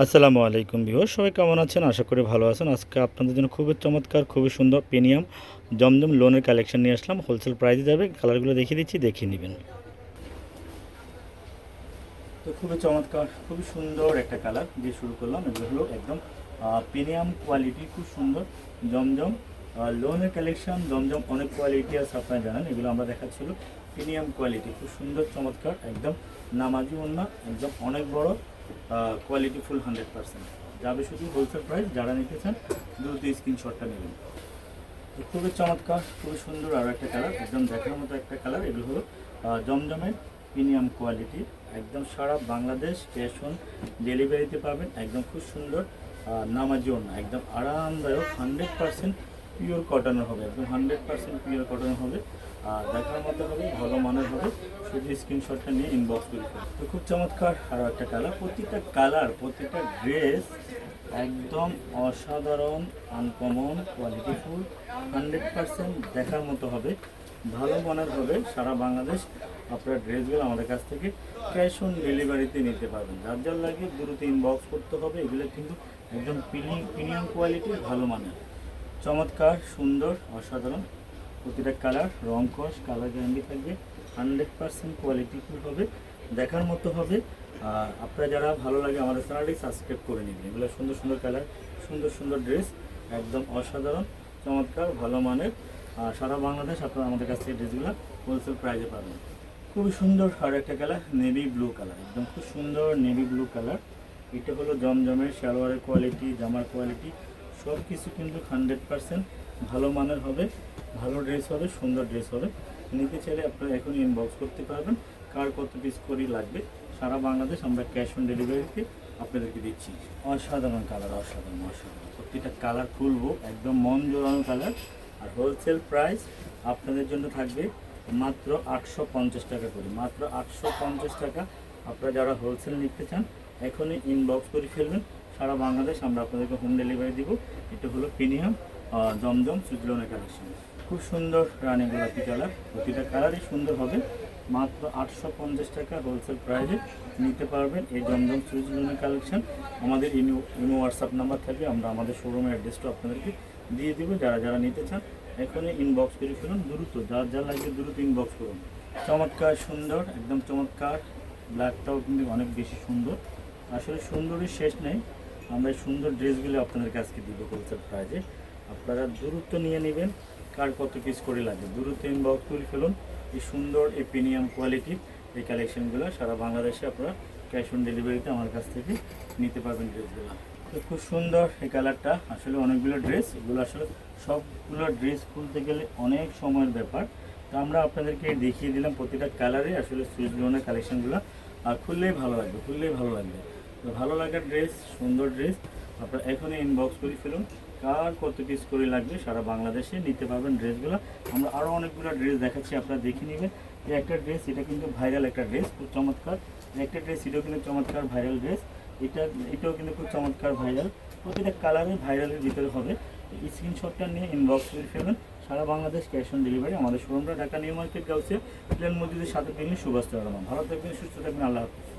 আসসালামু আলাইকুম বিহর সবাই কেমন আছেন? আশা করি ভালো আছেন। আজকে আপনাদের জন্য খুবই চমৎকার, খুবই সুন্দর প্রিমিয়াম জমজম লোনের কালেকশন নিয়ে আসলাম। হোলসেল প্রাইসে যাবে কালারগুলো দেখিয়ে দিচ্ছি দেখিয়ে নেবেন। তো খুবই চমৎকার, খুবই সুন্দর একটা কালার দিয়ে শুরু করলাম। এগুলো হলো একদম প্রিমিয়াম কোয়ালিটি খুব সুন্দর জমজম। লোনের কালেকশন জমজম অনেক কোয়ালিটি আছে আপনারা জানেন, এগুলো আমরা দেখাচ্ছিল। প্রিমিয়াম কোয়ালিটি খুব সুন্দর, চমৎকার, একদম নামাজি ওন্না একদম অনেক বড়। কোয়ালিটি ফুল হান্ড্রেড পার্সেন্ট যাবে শুধু হোলসেল প্রাইস যারা নিতে চান দ্রুত স্ক্রিনশটটা নেবেন খুবই চমৎকার, খুবই সুন্দর আরও একটা কালার একদম দেখার মতো একটা কালার এগুলো হলো জমজমের প্রিমিয়াম কোয়ালিটি একদম সারা বাংলাদেশ ক্যাশ অন ডেলিভারিতে পাবেন, একদম খুব সুন্দর নামাজি ওড়না, একদম আরামদায়ক হান্ড্রেড পার্সেন্ট পিওর কটনের হবে, একদম হান্ড্রেড পার্সেন্ট পিওর কটনের হবে। আর দেখার মতো হবে, ভালো মানের হবে, শুধু স্ক্রিনশটটা নিয়ে ইনবক্স করে তো খুব চমৎকার, আরও একটা কালার প্রতিটা কালার প্রতিটা ড্রেস একদম অসাধারণ আনকমন কোয়ালিটিফুল হান্ড্রেড পার্সেন্ট দেখার মতো হবে, ভালো মানের হবে। সারা বাংলাদেশ আপনার ড্রেসগুলো আমাদের কাছ থেকে ক্যাশ অন ডেলিভারিতে নিতে পারবেন। যার যার লাগে দ্রুত ইনবক্স করতে হবে, এগুলো কিন্তু একদম প্রিমিয়াম কোয়ালিটির ভালো মানের। চমৎকার, সুন্দর, অসাধারণ। প্রতিটা কালার, রং, কস, কালার গ্যারান্টি থাকবে। হান্ড্রেড পার্সেন্ট কোয়ালিটিফুল হবে। দেখার মতো হবে। আর আপনারা যারা ভালো লাগে আমাদের চ্যানেলটি সাবস্ক্রাইব করে নেবেন। এগুলো সুন্দর সুন্দর কালার, সুন্দর সুন্দর ড্রেস একদম অসাধারণ, চমৎকার, ভালো মানের। আর সারা বাংলাদেশ আপনারা আমাদের কাছ থেকে ড্রেসগুলো হোলসেল প্রাইজে পাবেন। খুবই সুন্দর আর একটা কালার নেভি ব্লু কালার। একদম খুব সুন্দর নেভি ব্লু কালার। এটা হলো জমজমের সালোয়ারের কোয়ালিটি জামার কোয়ালিটি সব কিছু কিন্তু হান্ড্রেড পার্সেন্ট ভালো মানের হবে, ভালো ড্রেস হবে, সুন্দর ড্রেস হবে। নিতে চাইলে আপনারা এখনই ইনবক্স করতে পারবেন। কার কত পিস করি লাগবে, সারা বাংলাদেশ আমরা ক্যাশ অন ডেলিভারিতে আপনাদেরকে দিচ্ছি। অসাধারণ কালার অসাধারণ অসাধারণ। প্রতিটা কালার খুলবো, একদম মন জোড়ানো কালার আর হোলসেল প্রাইস আপনাদের জন্য থাকবে মাত্র আটশো পঞ্চাশ টাকা করে। মাত্র আটশো পঞ্চাশ টাকা আপনারা যারা হোলসেল নিতে চান, এখনই ইনবক্স করে ফেলবেন। সারা বাংলাদেশ আমরা আপনাদেরকে হোম ডেলিভারি দিব। এটা হলো প্রিমিয়াম জমজম সুজলনের কালেকশন খুব সুন্দর রানী গোলাপি কালার প্রতিটা কালারই সুন্দর হবে। মাত্র আটশো পঞ্চাশ টাকা হোলসেল প্রাইসে নিতে পারবেন এই জমজম সুজলনের কালেকশন আমাদের ইনো ইনো হোয়াটসঅ্যাপ নাম্বার থাকবে, আমরা আমাদের শোরুমের অ্যাড্রেসটা আপনাদেরকে দিয়ে দিব। যারা যারা নিতে চান, এখনই ইনবক্স করে ফেলুন। দ্রুত যার যা লাগবে দ্রুত ইনবক্স করুন। চমৎকার, সুন্দর, একদম চমৎকার। ব্ল্যাকটাও কিন্তু অনেক বেশি সুন্দর। আসলে সুন্দরই শেষ নেই। আমরা সুন্দর ড্রেসগুলো আপনাদের কাছকে দিব হোলসেল প্রাইজে আপনারা দূরত্ব নিয়ে নেবেন, কার কত পিস করে লাগবে। দূরত্ব ইনবক্স করে ফেলুন এই সুন্দর এই প্রিমিয়াম কোয়ালিটির এই কালেকশনগুলো সারা বাংলাদেশে আপনারা ক্যাশ অন ডেলিভারিতে আমার কাছ থেকে নিতে পারবেন ড্রেসগুলো। তো খুব সুন্দর এই কালারটা আসলে অনেকগুলো ড্রেস, এগুলো আসলে সবগুলো ড্রেস খুলতে গেলে অনেক সময়ের ব্যাপার। তো আমরা আপনাদেরকে দেখিয়ে দিলাম প্রতিটা কালারে আসলে সুইচ কালেকশনগুলো আর খুললেই ভালো লাগবে, খুললেই ভালো লাগবে। তো ভালো লাগার ড্রেস সুন্দর ড্রেস আপনারা এখনই ইনবক্স করে ফেলুন। কার কত পিস করে লাগবে সারা বাংলাদেশে নিতে পারবেন ড্রেসগুলো আমরা আরও অনেকগুলো ড্রেস দেখাচ্ছি, আপনারা দেখে নেবেন। এই একটা ড্রেস এটা কিন্তু ভাইরাল একটা ড্রেস খুব চমৎকার। একটা ড্রেস এটাও কিন্তু চমৎকার ভাইরাল ড্রেস এটা, এটাও কিন্তু খুব চমৎকার ভাইরাল প্রতিটা কালারে ভাইরালের ভিতরে হবে। স্ক্রিনশটটা নিয়ে ইনবক্স করে ফেলবেন সারা বাংলাদেশ ক্যাশ অন ডেলিভারি আমাদের শোরুমটা ঢাকা নিউ মার্কেট গাউসে প্লেন মসজিদের সাথে দিন সুভাষ ভালো থাকবেন, সুস্থ থাকবেন, আল্লাহ হাফিজ।